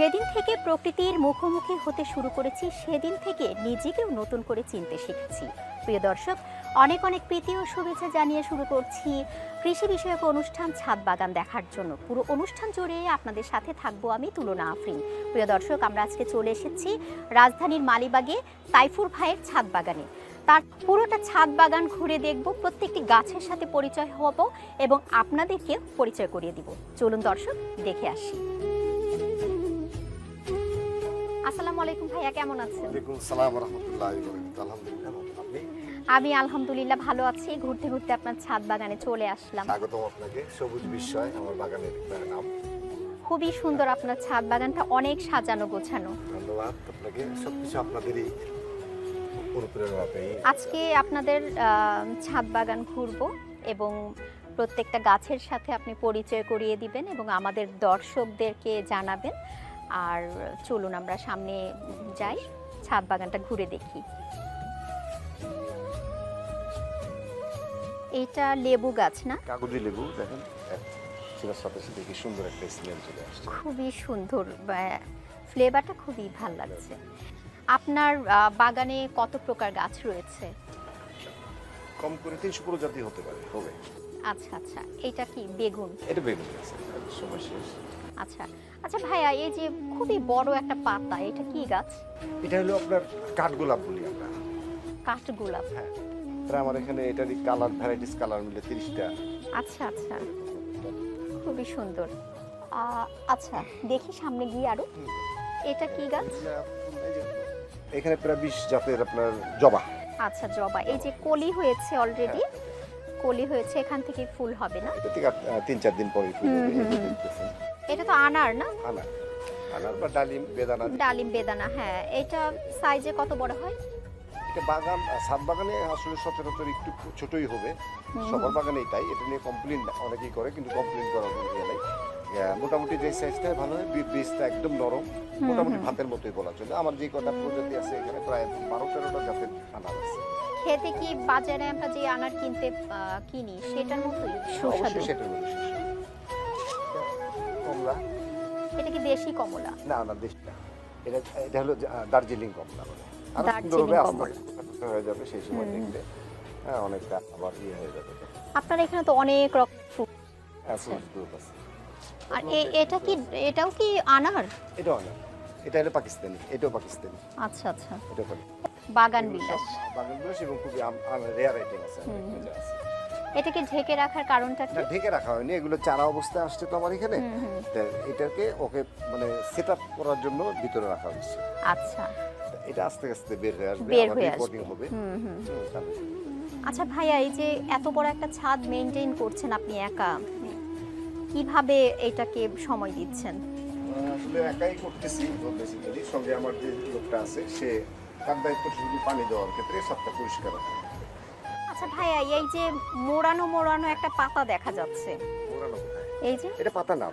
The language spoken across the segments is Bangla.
যেদিন থেকে প্রকৃতির মুখোমুখি হতে শুরু করেছি, সেদিন থেকে নিজেকেও নতুন করে চিনতে শিখেছি। প্রিয় দর্শক, অনেক অনেক প্রীতি ও শুভেচ্ছা জানিয়ে শুরু করছি কৃষি বিষয়ক অনুষ্ঠান ছাদ বাগান দেখার জন্য। পুরো অনুষ্ঠান জুড়ে আপনাদের সাথে থাকব আমি তুলনা আফরিন। প্রিয় দর্শক, আমরা আজকে চলে এসেছি রাজধানীর মালিবাগে তাইফুর ভাইয়ের ছাদ বাগানে। তার পুরোটা ছাদ বাগান ঘুরে দেখব, প্রত্যেকটি গাছের সাথে পরিচয় হব এবং আপনাদেরকে পরিচয় করিয়ে দিব। চলুন দর্শক, দেখে আসি। আসসালামু আলাইকুম ভাইয়া কেমন আছেন? ওয়ালাইকুম সালাম রহমতুল্লাহ আলহামদুলিল্লাহ আপনি আমি আলহামদুলিল্লাহ ভালো আছি। ঘুরতে ঘুরতে আপনার ছাদ বাগানে চলে আসলাম। স্বাগতম আপনাকে। সবুজ বিস্ময় আমার বাগানের নাম। খুবই সুন্দর আপনার ছাদ বাগানটা অনেক সাজানো গোছানো। ধন্যবাদ আপনাকে। সবকিছু আপনাদেরই অনুপ্রেরণা পেয়ে আজকে আপনাদের ছাদ বাগান ঘুরবো এবং প্রত্যেকটা গাছের সাথে আপনি পরিচয় করিয়ে দিবেন এবং আমাদের দর্শকদেরকে জানাবেন। আর চলুন আমরা সামনে যাই ছাদ বাগানটা ঘুরে দেখি। এটা লেবু গাছ না? কাগজি লেবু দেখেন ছেলের সাথে সাথে কি সুন্দর একটা স্মেল চলে আসছে। খুবই সুন্দর ফ্লেভারটা খুবই ভালো লাগছে। আপনার বাগানে কত প্রকার গাছ রয়েছে? কম করে তিনশো প্রজাতি হতে পারে হবে। আচ্ছা আচ্ছা এটা কি বেগুন? এটা বেগুন আছে সময় শেষ। আচ্ছা আচ্ছা ভাইয়া এই যে খুবই বড় একটা পাতা এটা কি গাছ? এটা হলো আপনার কাঠগোলাপ বলি আমরা। কাঠগোলাপ। হ্যাঁ তাহলে আমার এখানে এটারই কালার ভ্যারাইটিস কালার মিলে তিরিশটা। আচ্ছা আচ্ছা খুবই সুন্দর। আচ্ছা দেখি সামনে গিয়ে আরও। এটা কি গাছ? এখানে প্রায় বিশ জাতের আপনার জবা। আচ্ছা জবা। এই যে কলি হয়েছে অলরেডি কলি হয়েছে এখান থেকে ফুল হবে না? তিন চার দিন পরে ফুল এটা তো আনার না? আনার। আনার বা ডালিম বেদানা ডালিম বেদানা হ্যাঁ। এটা সাইজে কত বড় হয়? এটা বাগান ছাদ বাগানে আসলে সচরাচর একটু ছোটই হবে। সকল বাগানেই তাই। এটা নিয়ে কমপ্লেন অনেকেই করে কিন্তু কমপ্লেন করার কোনো ইয়ে নাই। মোটামুটি যে সাইজটা ভালো হয় বীজটা একদম নরম। মোটামুটি ভাতের মতোই বলা চলে। আমার যে কটা প্রজাতি আছে এখানে প্রায় বারো তেরোটা জাতের আনার আছে। খেতে কি বাজারে আমরা যে আনার কিনতে কিনি সেটার মতোই? সুস্বাদু। সেটার মধ্যে এটা কি দেশি কমলা? না না দেশটা এটা এটা হলো দার্জিলিং কমলা বলে। আরও সুন্দর হবে আস্তে হয়ে যাবে সেই সময় দেখলে হ্যাঁ অনেকটা আবার ইয়ে হয়ে যাবে। আপনার এখানে তো অনেক রকম। হ্যাঁ আছে। আর এটা কি এটাও কি আনার? এটাও না এটা হলো পাকিস্তানি এটাও পাকিস্তানি। আচ্ছা আচ্ছা। এটা বাগান বিলাস। বাগান বিলাস এবং খুবই রেয়ার আইটেম। এটা আছে। এটাকে ঢেকে রাখার কারণটা কি? ঢেকে রাখা হয়নি। এগুলো চারা অবস্থায় আসছে তো আমার এখানে। এটাকে ওকে মানে সেট আপ করার জন্য ভিতরে রাখা হয়েছে আচ্ছা। এটা আস্তে আস্তে বের হয়ে আসবে বের হয়ে রিপোর্টিং আসবে হবে। হুম হুম। হুম, আচ্ছা ভাইয়া এই যে এত বড় একটা ছাদ মেনটেন করছেন আপনি একা কীভাবে এটাকে সময় দিচ্ছেন? আসলে একাই করতেছি বেসিক্যালি সঙ্গে আমার যে লোকটা আছে সে তার দায়িত্ব শুধু পানি দেওয়ার ক্ষেত্রে সবটা পরিষ্কার রাখা। আচ্ছা ভাইয়া এই যে মোড়ানো মোড়ানো একটা পাতা দেখা যাচ্ছে। এই যে? এটা পাতা না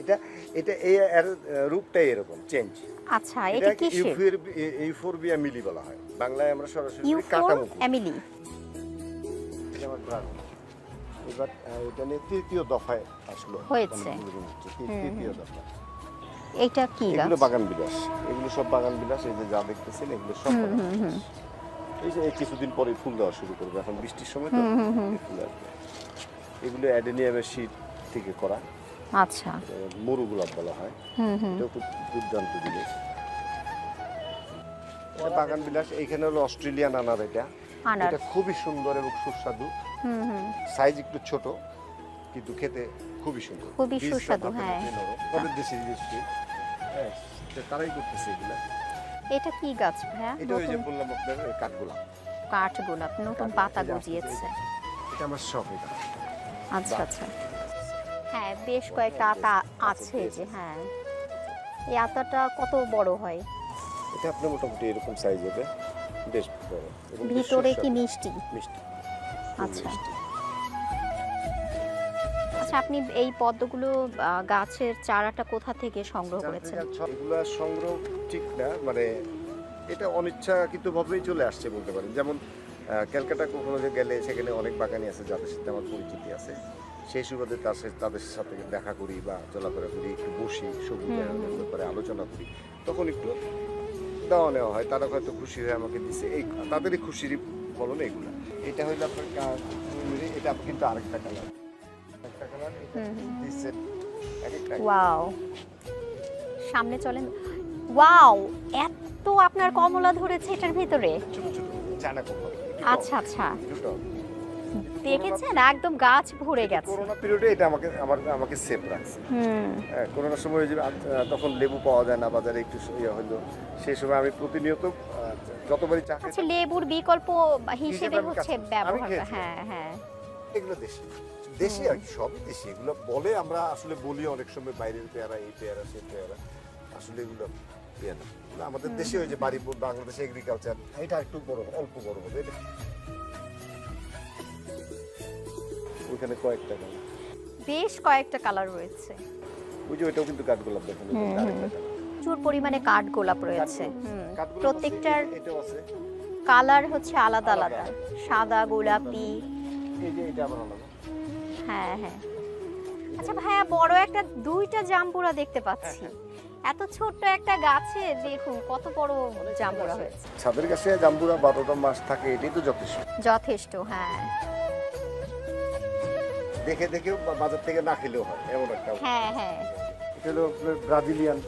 এটা এটা এই এর রূপটাই এরকম চেঞ্জ আচ্ছা এটা কিসের? ইউফোরবিয়া মিলি বলা হয়। বাংলায় আমরা সরাসরি কাটামুখী। এমিলি এবার এটা নিয়ে তৃতীয় দফায় আসলো। হয়েছে। তৃতীয় দফা। এটা কি এগুলো বাগান বিলাস। এগুলো সব বাগান বিলাস এই যে যা দেখতেছেন এগুলো সব এই যে কিছুদিন পরে ফুল দেওয়া শুরু করবে এখন বৃষ্টির সময় তো ফুল আসবে। এগুলো অ্যাডেনিয়ামের শীত থেকে করা। আচ্ছা। মরু গোলাপ বলা হয়। হুম হুম। খুব দুর্দান্ত জিনিস। বাগান বিলাস এইখানে হলো অস্ট্রেলিয়ান আনার এটা। এটা খুবই সুন্দর এবং সুস্বাদু। হুম হুম। সাইজ একটু ছোট কিন্তু খেতে খুবই সুন্দর। খুবই সুস্বাদু, হ্যাঁ। নরম। আমাদের দেশি হ্যাঁ তারাই করতেছে এগুলা। এটা কি গাছ ভাইয়া? এটা ওই যে বললাম আপনার কাঠগোলাপ। কাঠ গোলাপ নতুন পাতা গজিয়েছে। এটা আমার শখ এটা। আচ্ছা আচ্ছা। হ্যাঁ বেশ কয়েকটা আতা আছে যে হ্যাঁ। এই আতাটা কত বড় হয়? এটা আপনার মোটামুটি এরকম সাইজ হবে। বেশ বড় ভিতরে কি মিষ্টি? মিষ্টি। আচ্ছা। আচ্ছা আপনি এই পদ্মগুলো গাছের চারাটা কোথা থেকে সংগ্রহ করেছেন? এগুলো সংগ্রহ ঠিক না মানে এটা অনিচ্ছাকৃত ভাবেই চলে আসছে বলতে পারেন। যেমন ক্যালকাটা কখনো যে গেলে সেখানে অনেক বাগানি আছে যাদের সাথে আমার পরিচিতি আছে। সেই সুবাদে তাদের তাদের সাথে দেখা করি বা চলাফেরা করি একটু বসি সবুজ। ব্যাপারে আলোচনা করি। তখন একটু দেওয়া নেওয়া হয় তারা হয়তো খুশি হয়ে আমাকে দিছে। এই তাদেরই খুশিরই ফলন এগুলা। এটা হইল আপনার এটা কিন্তু আরেকটা কালার। ওয়াও সামনে চলেন। ওয়াও এত আপনার কমলা ধরেছে এটার ভিতরে। আচ্ছা আচ্ছা। দেখেছেন? একদম গাছ ভরে গেছে। করোনা পিরিয়ডে এটা আমাকে আমার আমাকে সেফ রাখছে। হুম। হ্যাঁ করোনার সময় যে তখন লেবু পাওয়া যায় না বাজারে একটু ইয়ে হলো। সেই সময় আমি প্রতিনিয়ত যতবারই চা আচ্ছা লেবুর বিকল্প হিসেবে হচ্ছে ব্যবহার। হ্যাঁ হ্যাঁ। এগুলো দেশি। দেশি আর কি সবই দেশি। এগুলো বলে আমরা আসলে বলি অনেক সময় বাইরের পেয়ারা এই পেয়ারা সেই পেয়ারা। আসলে এগুলো ইয়ে না। এগুলো আমাদের দেশে ওই যে বাড়ি বাংলাদেশে এগ্রিকালচার এটা একটু বড় অল্প বড় হবে এটা ওইখানে কয়েকটা। বেশ কয়েকটা কালার রয়েছে। ওই যে ওইটাও কিন্তু কাঠগোলাপ দেখেন। প্রচুর পরিমাণে কাঠ গোলাপ রয়েছে। কাঠগোলাপ। প্রত্যেকটার কালার হচ্ছে আলাদা আলাদা। আলাদা। সাদা গোলাপি। এই যে এটা আবার আলাদা। হ্যাঁ হ্যাঁ। আচ্ছা ভাইয়া বড় একটা দুইটা জাম্বুরা দেখতে পাচ্ছি। এত ছোট্ট একটা গাছে দেখুন কত বড় জাম্বুরা হয়েছে। ছাদের কাছে জাম্বুরা বারোটা মাস থাকে এটাই তো যথেষ্ট। যথেষ্ট হ্যাঁ। দেখে দেখেও বাজার থেকে না খেলেও হয় এমন একটা হ্যাঁ হ্যাঁ। এটা হলো ব্রাজিলিয়ান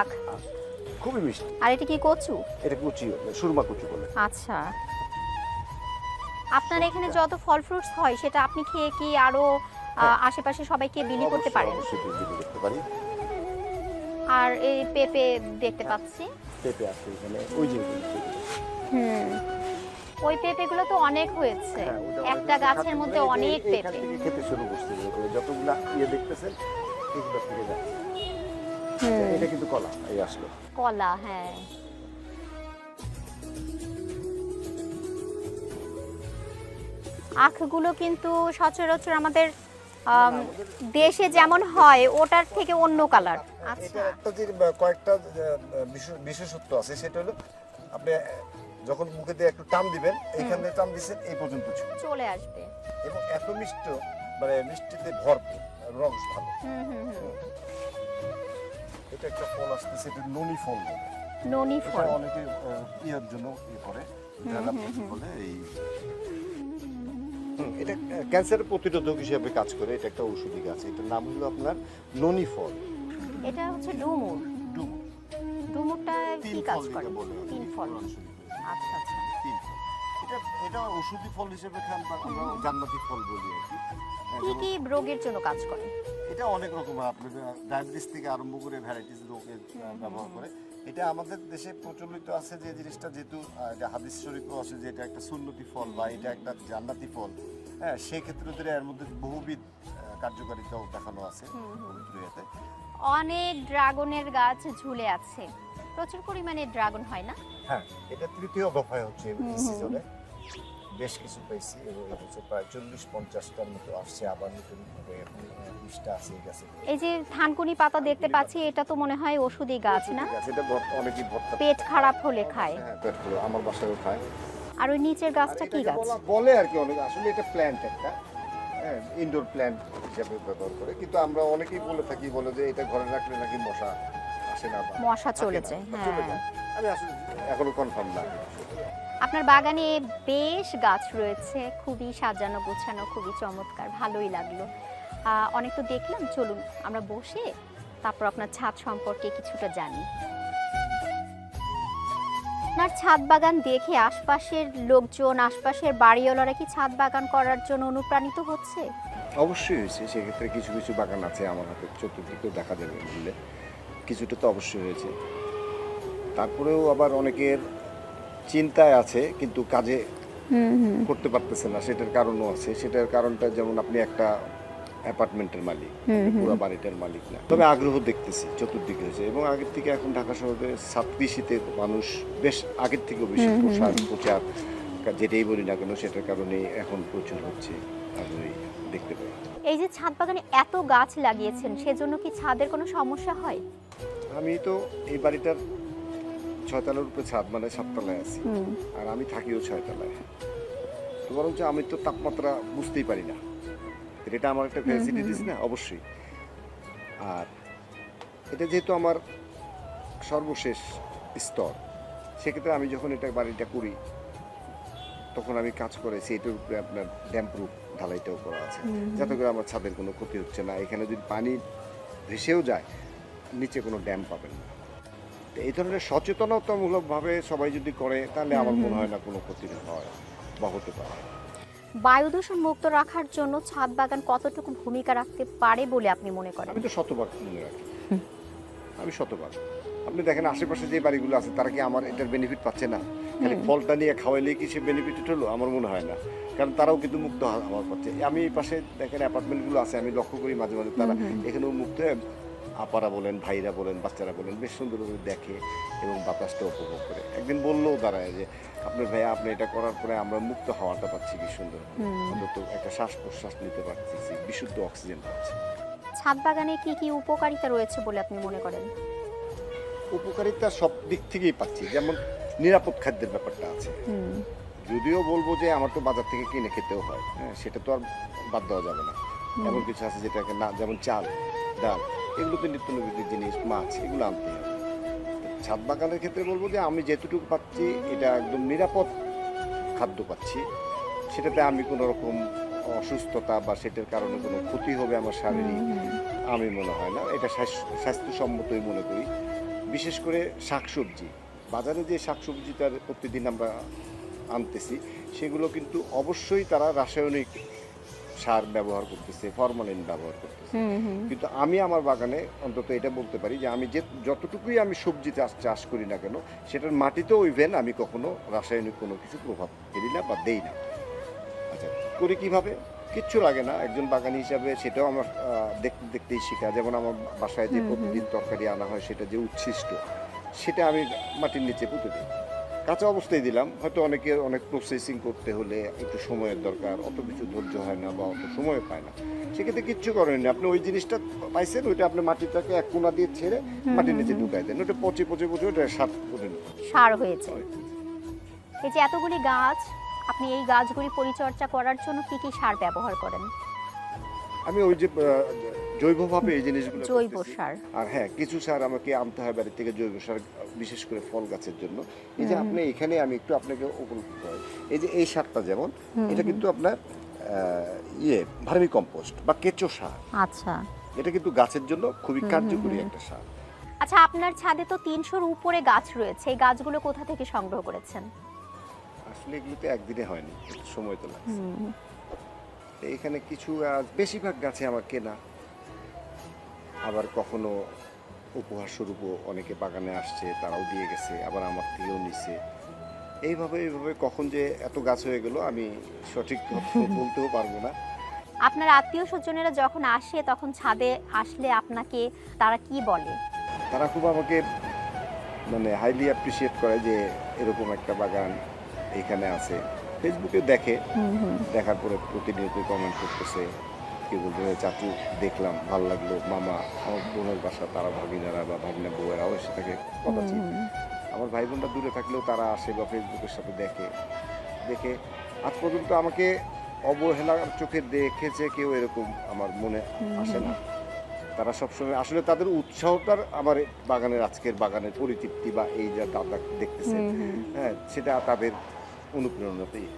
আখ। খুবই মিষ্টি। আর এটা কি কচু? এটা কুচি সুরমা কুচি বলে। আচ্ছা। আপনার এখানে যত ফল ফ্রুটস হয় সেটা আপনি খেয়ে কি আরও আশেপাশে সবাইকে বিলি করতে পারেন? করতে পারি। আর এই পেঁপে দেখতে পাচ্ছি। পেঁপে আছে এখানে ওই যে হুম। ওই পেঁপেগুলো তো অনেক হয়েছে। হ্যাঁ, একটা গাছের মধ্যে অনেক পেঁপে। খেতে শুরু করছে করে। ইয়ে দেখতেছেন এগুলো থেকে যাচ্ছে হুম, এটা কিন্তু কলা এই আসলো। কলা হ্যাঁ। আখগুলো কিন্তু সচরাচর আমাদের দেশে যেমন হয় ওটার থেকে অন্য কালার আচ্ছা কয়েকটা বিশেষত্ব আছে সেটা হলো আপনি যখন মুখে দিয়ে একটু টান দিবেন এইখানে টান দিচ্ছেন এই পর্যন্ত চলে আসবে। এবং এত মিষ্ট মানে মিষ্টিতে ভরপুর রস ভালো। এটা একটা ফল আসতেছে এটা ননি ফল ননি ফল। অনেকে আহ, জন্য ইয়ে করে বলে এই এটা ক্যান্সারের প্রতিরোধক হিসেবে কাজ করে এটা একটা ঔষধি গাছ। এটার নাম হলো আপনার ননি ফল এটা হচ্ছে ডুমুর। ডুম ডুমুরটা কি কাজ করে? তিন ফল। আচ্ছা আচ্ছা। তিন ফল। এটা এটা ওষুধি ফল হিসেবে খান বা আমরা জান্নাতি ফল বলি আর কি। হ্যাঁ, কি কি রোগের জন্য কাজ করে? এটা অনেক রকম আপনার ডায়াবেটিস থেকে আরম্ভ করে ভ্যারাইটিস রোগে আহ, ব্যবহার করে। এটা আমাদের দেশে প্রচলিত আছে যে জিনিসটা যেহেতু এটা হাদিস শরীফও আছে যে এটা একটা সুন্নতি ফল বা এটা একটা জান্নাতি ফল। হ্যাঁ সেক্ষেত্রে ধরে এর মধ্যে বহুবিধ কার্যকারিতাও দেখানো আছে অনেক ড্রাগনের গাছ ঝুলে আছে। প্রচুর পরিমাণে ড্রাগন হয় না? হ্যাঁ এটা তৃতীয় দফায় হচ্ছে এই সিজনে বেশ কিছু পেয়েছি এবং প্রায় চল্লিশ পঞ্চাশটার মতো আসছে আবার নতুন এখন বিশটা আছে এই গাছে। এই যে থানকুনি পাতা দেখতে পাচ্ছি এটা তো মনে হয় ওষুধি গাছ না? এটা ভর্তা পেট খারাপ হলে খায়। হ্যাঁ পেট ফুলো আমার বাসায়ও খায়। আর ওই নিচের গাছটা কি গাছ? বলে আর কি অনেক আসলে এটা প্ল্যান্ট একটা ইনডোর প্ল্যান্ট হিসাবে ব্যবহার করে। কিন্তু আমরা অনেকেই বলে থাকি বলে যে এটা ঘরে রাখলে নাকি মশা না মশা চলে যায়। হ্যাঁ আমি আসলে এখনও কনফার্ম না। আপনার বাগানে বেশ গাছ রয়েছে খুবই সাজানো গোছানো খুবই চমৎকার ভালোই লাগল। অনেক তো দেখলাম চলুন আমরা বসে তারপর আপনার ছাদ সম্পর্কে কিছুটা জানি। আপনার ছাদ বাগান দেখে আশপাশের লোকজন আশপাশের বাড়িওয়ালারা কি ছাদ বাগান করার জন্য অনুপ্রাণিত হচ্ছে? অবশ্যই হয়েছে সেক্ষেত্রে কিছু কিছু বাগান আছে আমার হাতে চতুর্দিকেও দেখা যাবে বুঝলে কিছুটা তো অবশ্যই হয়েছে তারপরেও আবার অনেকের চিন্তায় আছে কিন্তু কাজে করতে পারতেছে না সেটার কারণও আছে। সেটার কারণটা যেমন আপনি একটা অ্যাপার্টমেন্টের মালিক হুম পুরো বাড়িটার মালিক না। তবে আগ্রহ দেখতেছি চতুর্দিকে হয়েছে এবং আগের থেকে এখন ঢাকা শহরে কৃষিতে মানুষ বেশ আগের থেকেও বেশি প্রসার প্রচার যেটাই বলি না কেন সেটার কারণে এখন প্রচুর হচ্ছে আমি দেখতে পাই। এই যে ছাদ বাগানে এত গাছ লাগিয়েছেন সেজন্য কি ছাদের কোনো সমস্যা হয়? আমি তো এই বাড়িটার ছয়তলার উপরে ছাদ মানে সাততলায় আছি। আর আমি থাকিও ছয়তলায়। তো বরঞ্চ আমি তো তাপমাত্রা বুঝতেই পারি না। এটা আমার একটা ফ্যাসিলিটিস না অবশ্যই। আর এটা যেহেতু আমার সর্বশেষ স্তর সেক্ষেত্রে আমি যখন এটা বাড়িটা করি তখন আমি কাজ করেছি এটার উপরে আপনার ড্যাম প্রুফ ঢালাইটাও করা আছে। যাতে করে আমার ছাদের কোনো ক্ষতি হচ্ছে না। এখানে যদি পানি ভেসেও যায় নিচে কোনো ড্যাম পাবেন না। তো এই ধরনের সচেতনতামূলকভাবে সবাই যদি করে তাহলে আমার মনে হয় না কোনো ক্ষতি হয় বা হতে পারে। বায়ু দূষণ মুক্ত রাখার জন্য ছাদ বাগান কতটুকু ভূমিকা রাখতে পারে বলে আপনি মনে করেন? আমি তো শতভাগ মনে রাখি। আমি শতভাগ। আপনি দেখেন আশেপাশে যে বাড়িগুলো আছে তারা কি আমার এটার বেনিফিট পাচ্ছে না? খালি ফলটা নিয়ে খাওয়াইলে কি সে বেনিফিট হলো আমার মনে হয় না। কারণ তারাও কিন্তু মুক্ত হওয়ার পাচ্ছে। আমি এই পাশে দেখেন অ্যাপার্টমেন্টগুলো আছে আমি লক্ষ্য করি মাঝে মাঝে তারা এখানেও মুক্ত আপারা বলেন ভাইরা বলেন বাচ্চারা বলেন বেশ সুন্দর করে দেখে এবং বাতাসটা উপভোগ করে। একদিন বললেও দাঁড়ায় যে আপনার ভাইয়া আপনি এটা করার পরে আমরা মুক্ত হাওয়াটা পাচ্ছি কি সুন্দর। অন্তত একটা শ্বাস প্রশ্বাস নিতে পারতেছি বিশুদ্ধ অক্সিজেন পাচ্ছি। ছাদ বাগানে কি কি উপকারিতা রয়েছে বলে আপনি মনে করেন? উপকারিতা সব দিক থেকেই পাচ্ছি যেমন নিরাপদ খাদ্যের ব্যাপারটা আছে। যদিও বলব যে আমার তো বাজার থেকে কিনে খেতেও হয় হ্যাঁ সেটা তো আর বাদ দেওয়া যাবে না। এমন কিছু আছে যেটাকে না যেমন চাল ডাল এগুলো তো নিত্য নৈমিত্তিক জিনিস মাছ এগুলো আনতে হবে। ছাদ বাগানের ক্ষেত্রে বলব যে আমি যেটুকু পাচ্ছি এটা একদম নিরাপদ খাদ্য পাচ্ছি। সেটাতে আমি কোনো রকম অসুস্থতা বা সেটার কারণে কোনো ক্ষতি হবে আমার শারীরিক আমি মনে হয় না। এটা স্বাস্থ্যসম্মতই মনে করি। বিশেষ করে শাকসবজি। বাজারে যে শাকসবজিটার প্রতিদিন আমরা আনতেছি সেগুলো কিন্তু অবশ্যই তারা রাসায়নিক সার ব্যবহার করতেছে ফরমালিন ব্যবহার করতেছে। কিন্তু আমি আমার বাগানে অন্তত এটা বলতে পারি যে আমি যে যতটুকুই আমি সবজি চাষ চাষ করি না কেন সেটার মাটিতেও ইভেন আমি কখনো রাসায়নিক কোনো কিছু প্রভাব ফেলি না বা দেই না। আচ্ছা করি কীভাবে? কিচ্ছু লাগে না। একজন বাগানি হিসাবে সেটাও আমার দেখতে দেখতেই শেখা। যেমন আমার বাসায় যে প্রতিদিন তরকারি আনা হয় সেটা যে উচ্ছিষ্ট সেটা আমি মাটির নিচে পুঁতে দিই। কাঁচা অবস্থায় দিলাম। হয়তো অনেকের অনেক প্রসেসিং করতে হলে একটু সময়ের দরকার অত কিছু ধৈর্য হয় না বা অত সময় পায় না। সেক্ষেত্রে কিচ্ছু করেন না। আপনি ওই জিনিসটা পাইছেন ওইটা আপনি মাটিটাকে এক কোনা দিয়ে ছেড়ে মাটির নিচে ঢুকাই দেন। ওটা পচে পচে পচে ওটা সার করে সার হয়েছে। এই যে এতগুলি গাছ আপনি এই গাছগুলি পরিচর্যা করার জন্য কি কি সার ব্যবহার করেন? আমি ওই যে জৈবভাবে এই জিনিসগুলো জৈব সার। আর হ্যাঁ কিছু সার আমাকে আনতে হয় বাড়ি থেকে জৈব সার বিশেষ করে ফল গাছের জন্য। এই যে আপনি এখানে আমি একটু আপনাকে উপলব্ধ হয় এই যে এই সারটা যেমন এটা কিন্তু আপনার ইয়ে ভার্মি কম্পোস্ট বা কেঁচো সার। আচ্ছা। এটা কিন্তু গাছের জন্য খুবই কার্যকরী একটা সার। আচ্ছা আপনার ছাদে তো তিনশোর উপরে গাছ রয়েছে। এই গাছগুলো কোথা থেকে সংগ্রহ করেছেন? আসলে এগুলোতে একদিনে হয়নি। সময় তো লাগছে। এখানে কিছু বেশিরভাগ গাছে আমার কেনা। আবার কখনো উপহার স্বরূপও অনেকে বাগানে আসছে তারাও দিয়ে গেছে আবার আমার থেকেও নিছে। এইভাবে এইভাবে কখন যে এত গাছ হয়ে গেল আমি সঠিক বলতেও পারব না। আপনার আত্মীয় স্বজনেরা যখন আসে তখন ছাদে আসলে আপনাকে তারা কি বলে? তারা খুব আমাকে মানে হাইলি অ্যাপ্রিসিয়েট করে যে এরকম একটা বাগান এখানে আছে। ফেসবুকে দেখে। দেখার পরে প্রতিনিয়ত কমেন্ট করতেছে। কি বলতে চাচু দেখলাম ভালো লাগল। মামা আমার বোনের বাসা তারা ভাগিনারা বা ভাগিনা বউয়েরাও এসে থাকে কথা আমার ভাই বোনরা দূরে থাকলেও তারা আসে বা ফেসবুকের সাথে দেখে। দেখে আজ পর্যন্ত আমাকে অবহেলার চোখে দেখেছে কেউ এরকম আমার মনে আসে না। তারা সবসময় আসলে তাদের উৎসাহটার আমার বাগানের আজকের বাগানের পরিতৃপ্তি বা এই যা দাদা দেখতেছে হ্যাঁ সেটা তাদের অনুপ্রেরণাতেই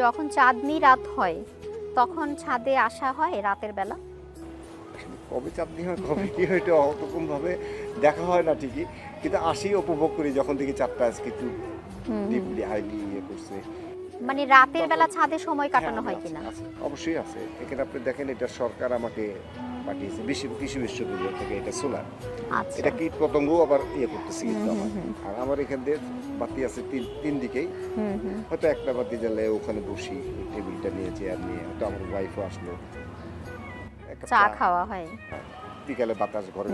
যখন চাঁদনি রাত হয় তখন ছাদে আসা হয় রাতের বেলা। কবে চাঁদনি হয় কবে কি হয় এটা ভাবে দেখা হয় না ঠিকই। কিন্তু আসি উপভোগ করি যখন দেখি চারটা আজকে একটু ডিপলি হাইলি ইয়ে করছে। মানে রাতের বেলা ছাদে সময় কাটানো হ্যাঁ, হয় আছে, কিনা? অবশ্যই আছে। এখানে আপনি দেখেন এটা সরকার আমাকে পাঠিয়েছে বিশ্ব কৃষি বিশ্ববিদ্যালয় থেকে এটা সোলার আচ্ছা। এটা কীট পতঙ্গ আবার ইয়ে করতেছে কিন্তু আমার। আর আমার এখান দিয়ে বাতি আছে তিন তিন দিকেই হয়তো একটা বাতি জ্বালে ওখানে বসি টেবিলটা নিয়ে চেয়ার নিয়ে হয়তো আমার ওয়াইফও আসলো। চা খাওয়া হয়। হ্যাঁ, বিকালে বাতাস ঘরে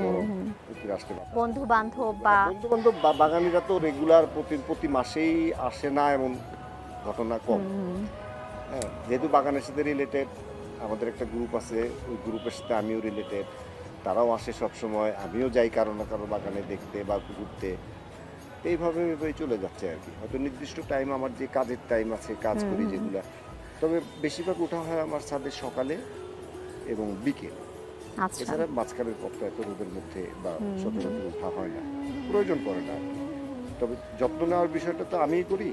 বন্ধু বান্ধব বা বন্ধু বান্ধব বাগানিরা তো রেগুলার প্রতি প্রতি মাসেই আসে না এমন ঘটনা কম। হ্যাঁ যেহেতু বাগানের সাথে রিলেটেড আমাদের একটা গ্রুপ আছে ওই গ্রুপের সাথে আমিও রিলেটেড তারাও আসে সব সময় আমিও যাই কারও না কারও বাগানে দেখতে বা ঘুরতে। এইভাবে এইভাবে চলে যাচ্ছে আর কি। হয়তো নির্দিষ্ট টাইম আমার যে কাজের টাইম আছে কাজ করি। যেগুলা। তবে বেশিরভাগ ওঠা হয় আমার ছাদে সকালে এবং বিকেল। আচ্ছা। এছাড়া মাঝখানের পথটা এত রোদের মধ্যে বা সচরাচর ওঠা হয় না। প্রয়োজন পড়ে না তবে যত্ন নেওয়ার বিষয়টা তো আমিই করি।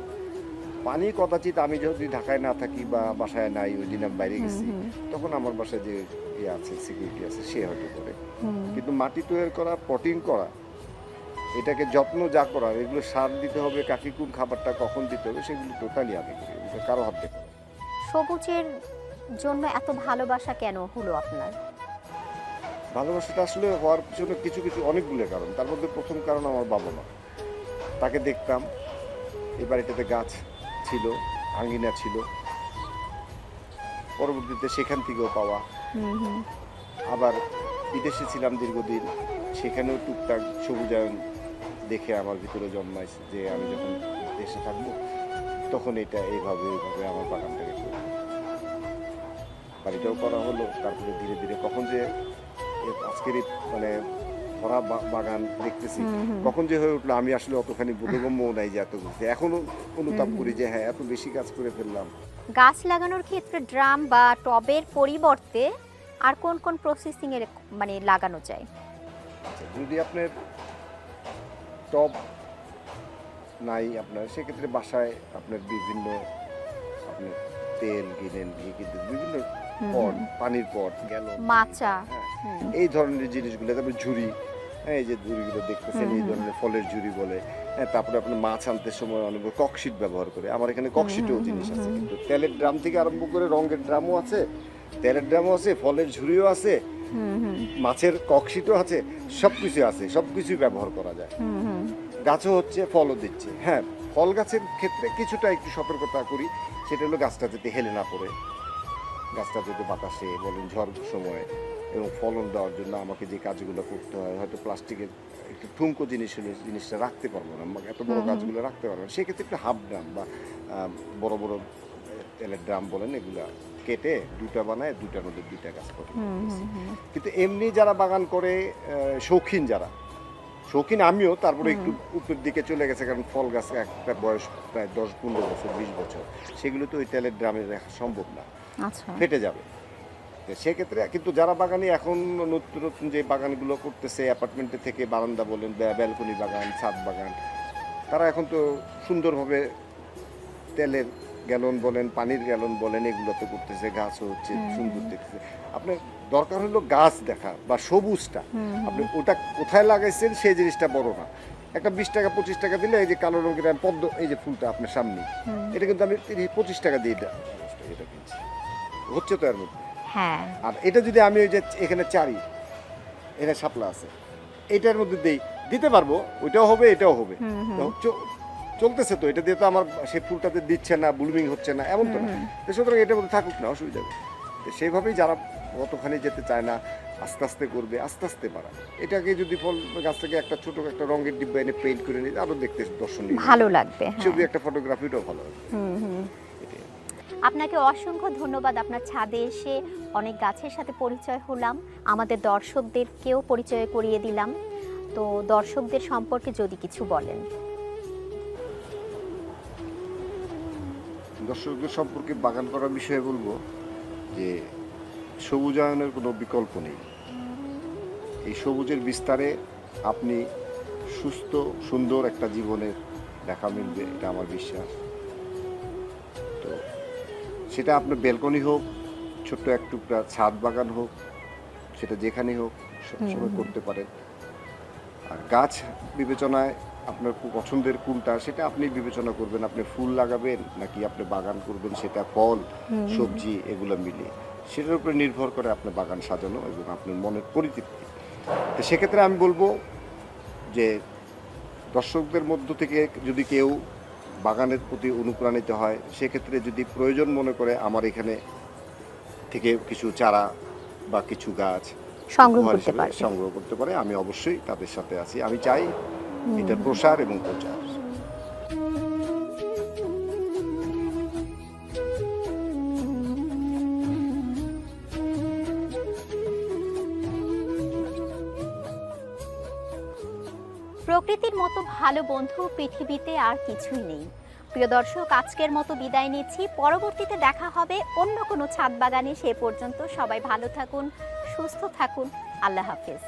পানি কদাচিৎ আমি যদি ঢাকায় না থাকি বা বাসায় নাই ওই দিন আমি বাইরে গেছি তখন আমার বাসায় যে ইয়ে আছে সিকিউরিটি আছে সে হয়তো করে। কিন্তু মাটি তৈরি করা পটিং করা এটাকে যত্ন যা করা এগুলো সার দিতে হবে কাকি কোন খাবারটা কখন দিতে হবে সেগুলো টোটালি আমি করি কারও হাত দেখে সবুজের জন্য এত ভালোবাসা কেন হলো আপনার? ভালোবাসাটা আসলে হওয়ার পিছনে কিছু কিছু অনেকগুলো কারণ। তার মধ্যে প্রথম কারণ আমার বাবা মা। তাকে দেখতাম এই বাড়িটাতে গাছ ছিল আঙ্গিনা ছিল। পরবর্তীতে সেখান থেকেও পাওয়া। আবার বিদেশে ছিলাম দীর্ঘদিন সেখানেও টুকটাক সবুজায়ন দেখে আমার ভিতরে জন্মাইছে যে আমি যখন দেশে থাকব তখন এটা এইভাবে এইভাবে আমার বাগানটাকে করব। বাড়িটাও করা হলো তারপরে ধীরে ধীরে কখন যে আজকের মানে ভরা বাগান দেখতেছি কখন যে হয়ে উঠল আমি আসলে অতখানি বোধগম্য নাই যে এত কিছু। এখনও অনুতাপ করি যে হ্যাঁ এত বেশি কাজ করে ফেললাম। গাছ লাগানোর ক্ষেত্রে ড্রাম বা টবের পরিবর্তে আর কোন কোন প্রসেসিং এর মানে লাগানো যায়? আচ্ছা যদি আপনার টব নাই আপনার সেক্ষেত্রে বাসায় আপনার বিভিন্ন আপনার তেল কিনেন ঘি কিনতে বিভিন্ন পট পানির পট গেল মাচা হ্যাঁ। এই ধরনের জিনিসগুলো তারপরে ঝুড়ি হ্যাঁ এই যে ঝুড়িগুলো দেখতেছেন এই ধরনের ফলের ঝুড়ি বলে হ্যাঁ তারপরে আপনার মাছ আনতে সময় অনেক ককশিট ব্যবহার করে আমার এখানে ককশিটও জিনিস আছে কিন্তু তেলের ড্রাম থেকে আরম্ভ করে রঙের ড্রামও আছে তেলের ড্রামও আছে ফলের ঝুড়িও আছে মাছের ককশিটও আছে সব কিছু আছে সব কিছুই ব্যবহার করা যায়। গাছও হচ্ছে ফলও দিচ্ছে হ্যাঁ ফল গাছের ক্ষেত্রে কিছুটা একটু সতর্কতা করি সেটা হলো গাছটা যাতে হেলে না পড়ে গাছটা যদি বাতাসে বলেন ঝড় সময়ে এবং ফলন দেওয়ার জন্য আমাকে যে কাজগুলো করতে হয় হয়তো প্লাস্টিকের একটু ঠুমকো জিনিস হলে জিনিসটা রাখতে পারব না আমাকে এত বড়। গাছগুলো রাখতে পারব না সেক্ষেত্রে একটু হাফ ড্রাম বা বড় বড় তেলের ড্রাম বলেন এগুলা কেটে দুটা বানায় দুটার মধ্যে দুইটা গাছ করে। কিন্তু এমনি যারা বাগান করে শৌখিন যারা শৌখিন আমিও তারপরে একটু উপরের দিকে চলে গেছে কারণ ফল গাছ একটা বয়স প্রায় দশ পনেরো বছর বিশ বছর। সেগুলো তো ওই তেলের ড্রামে রাখা সম্ভব না। আচ্ছা। ফেটে যাবে। সেক্ষেত্রে কিন্তু যারা বাগানে এখন নতুন নতুন যে বাগানগুলো করতেছে অ্যাপার্টমেন্টে থেকে বারান্দা বলেন ব্যালকনি বাগান ছাদ বাগান তারা এখন তো সুন্দরভাবে তেলের গ্যালন বলেন পানির গ্যালন বলেন এগুলো তো করতেছে গাছও হচ্ছে সুন্দর দেখতেছে আপনার দরকার হলো গাছ দেখা বা সবুজটা। আপনি ওটা কোথায় লাগাইছেন সেই জিনিসটা বড় না। একটা বিশ টাকা পঁচিশ টাকা দিলে এই যে কালো রঙের আমি পদ্ম এই যে ফুলটা আপনার সামনে এটা কিন্তু আমি তিরিশ পঁচিশ টাকা দিয়ে এটা কিনছি। হচ্ছে তো এর মধ্যে। হ্যাঁ। আর এটা যদি আমি ওই যে এখানে চারি এখানে শাপলা আছে এটার মধ্যে দেই দিতে পারব ওইটাও হবে এটাও হবে। চলতেছে তো এটা দিয়ে তো আমার সেই ফুলটাতে দিচ্ছে না ব্লুমিং হচ্ছে না এমন তো না। সুতরাং এটার মধ্যে থাকুক না অসুবিধা সেইভাবেই যারা কতখানি যেতে চায় না আস্তে আস্তে করবে আস্তে আস্তে পারা এটাকে যদি ফল গাছ থেকে একটা ছোট একটা রঙের ডিব্বা এনে পেইন্ট করে নিই আরও দেখতে দর্শনীয়। ভালো লাগবে হ্যাঁ। ছবি একটা ফটোগ্রাফিটাও ভালো হবে হুম, হুম। আপনাকে অসংখ্য ধন্যবাদ আপনার ছাদে এসে অনেক গাছের সাথে পরিচয় হলাম। আমাদের দর্শকদেরকেও পরিচয় করিয়ে দিলাম। তো দর্শকদের সম্পর্কে যদি কিছু বলেন। দর্শকদের সম্পর্কে বাগান করার বিষয়ে বলব যে সবুজায়নের কোনো বিকল্প নেই। এই সবুজের বিস্তারে আপনি সুস্থ সুন্দর একটা জীবনের দেখা মিলবে এটা আমার বিশ্বাস। তো সেটা আপনার বেলকনি হোক ছোট্ট এক টুকরা ছাদ বাগান হোক সেটা যেখানেই হোক সবসময়। করতে পারেন। আর গাছ বিবেচনায় আপনার পছন্দের কোনটা সেটা আপনি বিবেচনা করবেন আপনি ফুল লাগাবেন নাকি আপনি বাগান করবেন সেটা ফল সবজি এগুলো মিলিয়ে। সেটার উপরে নির্ভর করে আপনার বাগান সাজানো এবং আপনার মনের পরিতৃপ্তি। তো সেক্ষেত্রে আমি বলব যে দর্শকদের মধ্য থেকে যদি কেউ বাগানের প্রতি অনুপ্রাণিত হয় সেক্ষেত্রে যদি প্রয়োজন মনে করে আমার এখানে থেকে কিছু চারা বা কিছু গাছ সংগ্রহ করতে হিসেবে সংগ্রহ করতে পারে আমি অবশ্যই তাদের সাথে আছি। আমি চাই এটার প্রসার এবং প্রচার। প্রকৃতির মতো ভালো বন্ধু পৃথিবীতে আর কিছুই নেই। প্রিয় দর্শক, আজকের মতো বিদায় নিচ্ছি। পরবর্তীতে দেখা হবে অন্য কোনো ছাদ বাগানে। সে পর্যন্ত সবাই ভালো থাকুন, সুস্থ থাকুন। আল্লাহ হাফেজ।